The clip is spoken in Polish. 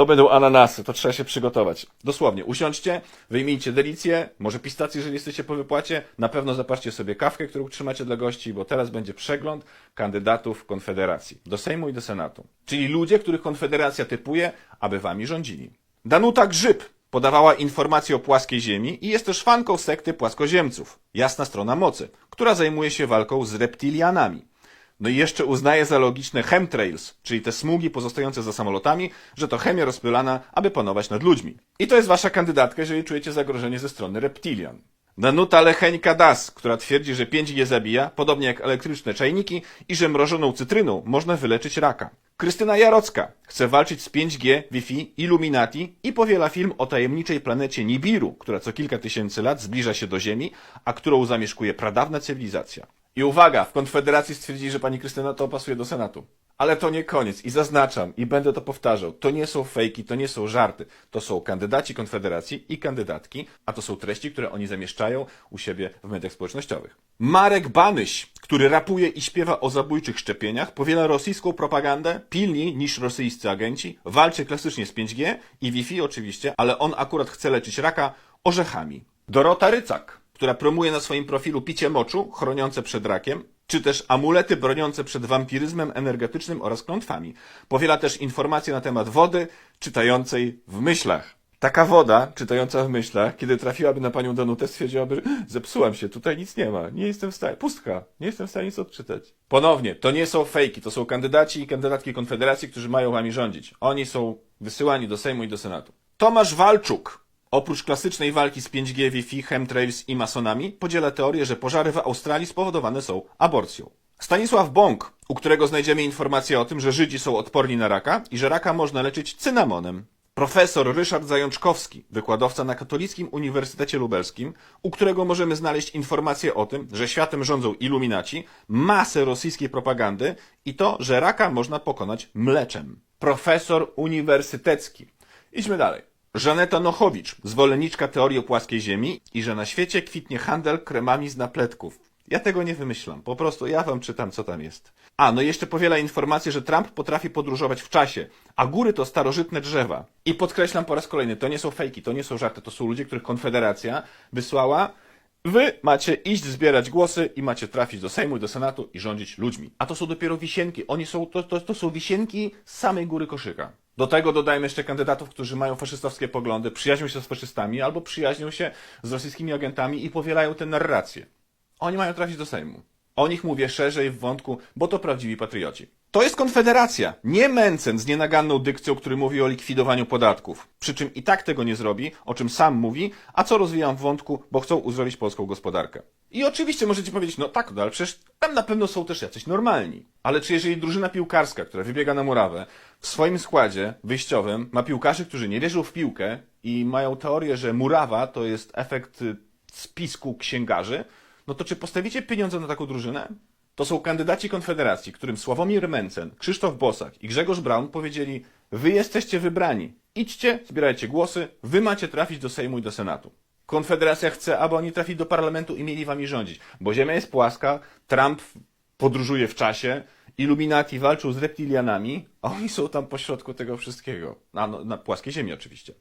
To będą ananasy, to trzeba się przygotować. Dosłownie, usiądźcie, wyjmijcie delicję, może pistację, jeżeli jesteście po wypłacie. Na pewno zaparzcie sobie kawkę, którą trzymacie dla gości, bo teraz będzie przegląd kandydatów Konfederacji do Sejmu i do Senatu. Czyli ludzie, których Konfederacja typuje, aby wami rządzili. Danuta Grzyb podawała informacje o płaskiej ziemi i jest też fanką sekty płaskoziemców. Jasna strona mocy, która zajmuje się walką z reptilianami. No i jeszcze uznaje za logiczne chemtrails, czyli te smugi pozostające za samolotami, że to chemia rozpylana, aby panować nad ludźmi. I to jest wasza kandydatka, jeżeli czujecie zagrożenie ze strony reptilian. Danuta Lecheńka Das, która twierdzi, że 5G zabija, podobnie jak elektryczne czajniki i że mrożoną cytryną można wyleczyć raka. Krystyna Jarocka chce walczyć z 5G, Wi-Fi, Illuminati i powiela film o tajemniczej planecie Nibiru, która co kilka tysięcy lat zbliża się do Ziemi, a którą zamieszkuje pradawna cywilizacja. I uwaga, w Konfederacji stwierdzili, że pani Krystyna to pasuje do Senatu. Ale to nie koniec i zaznaczam i będę to powtarzał. To nie są fejki, to nie są żarty. To są kandydaci Konfederacji i kandydatki, a to są treści, które oni zamieszczają u siebie w mediach społecznościowych. Marek Banyś, który rapuje i śpiewa o zabójczych szczepieniach, powiela rosyjską propagandę pilniej niż rosyjscy agenci, walczy klasycznie z 5G i Wi-Fi oczywiście, ale on akurat chce leczyć raka orzechami. Dorota Rycak, która promuje na swoim profilu picie moczu chroniące przed rakiem, czy też amulety broniące przed wampiryzmem energetycznym oraz klątwami. Powiela też informacje na temat wody czytającej w myślach. Taka woda, czytająca w myślach, kiedy trafiłaby na panią Danutę, stwierdziłaby, że zepsułam się, tutaj nic nie ma, nie jestem w stanie, pustka, nie jestem w stanie nic odczytać. Ponownie, to nie są fejki, to są kandydaci i kandydatki Konfederacji, którzy mają wami rządzić. Oni są wysyłani do Sejmu i do Senatu. Tomasz Walczuk, oprócz klasycznej walki z 5G, Wi-Fi, chemtrails i masonami, podziela teorię, że pożary w Australii spowodowane są aborcją. Stanisław Bąk, u którego znajdziemy informację o tym, że Żydzi są odporni na raka i że raka można leczyć cynamonem. Profesor Ryszard Zajączkowski, wykładowca na Katolickim Uniwersytecie Lubelskim, u którego możemy znaleźć informacje o tym, że światem rządzą iluminaci, masę rosyjskiej propagandy i to, że raka można pokonać mleczem. Profesor uniwersytecki. Idźmy dalej. Żaneta Nochowicz, zwolenniczka teorii o płaskiej ziemi i że na świecie kwitnie handel kremami z napletków. Ja tego nie wymyślam, po prostu ja wam czytam, co tam jest. A, no jeszcze powiela informację, że Trump potrafi podróżować w czasie, a góry to starożytne drzewa. I podkreślam po raz kolejny, to nie są fejki, to nie są żarty, to są ludzie, których Konfederacja wysłała. Wy macie iść zbierać głosy i macie trafić do Sejmu i do Senatu i rządzić ludźmi. A to są dopiero wisienki. Oni są, to, to, to są wisienki z samej góry koszyka. Do tego dodajmy jeszcze kandydatów, którzy mają faszystowskie poglądy, przyjaźnią się z faszystami albo przyjaźnią się z rosyjskimi agentami i powielają tę narrację. Oni mają trafić do Sejmu. O nich mówię szerzej w wątku, bo to prawdziwi patrioci. To jest Konfederacja, nie Mencen z nienaganną dykcją, który mówi o likwidowaniu podatków. Przy czym i tak tego nie zrobi, o czym sam mówi, a co rozwijam w wątku, bo chcą uzdrowić polską gospodarkę. I oczywiście możecie powiedzieć, no tak, no ale przecież tam na pewno są też jacyś normalni. Ale czy jeżeli drużyna piłkarska, która wybiega na murawę, w swoim składzie wyjściowym ma piłkarzy, którzy nie wierzą w piłkę i mają teorię, że murawa to jest efekt y, spisku księgarzy, no to czy postawicie pieniądze na taką drużynę? To są kandydaci Konfederacji, którym Sławomir Mencen, Krzysztof Bosak i Grzegorz Braun powiedzieli: Wy jesteście wybrani. Idźcie, zbierajcie głosy, wy macie trafić do Sejmu i do Senatu. Konfederacja chce, aby oni trafili do parlamentu i mieli wami rządzić, bo ziemia jest płaska, Trump podróżuje w czasie, Illuminati walczą z reptilianami, a oni są tam pośrodku tego wszystkiego. Na, no, na płaskiej ziemi oczywiście.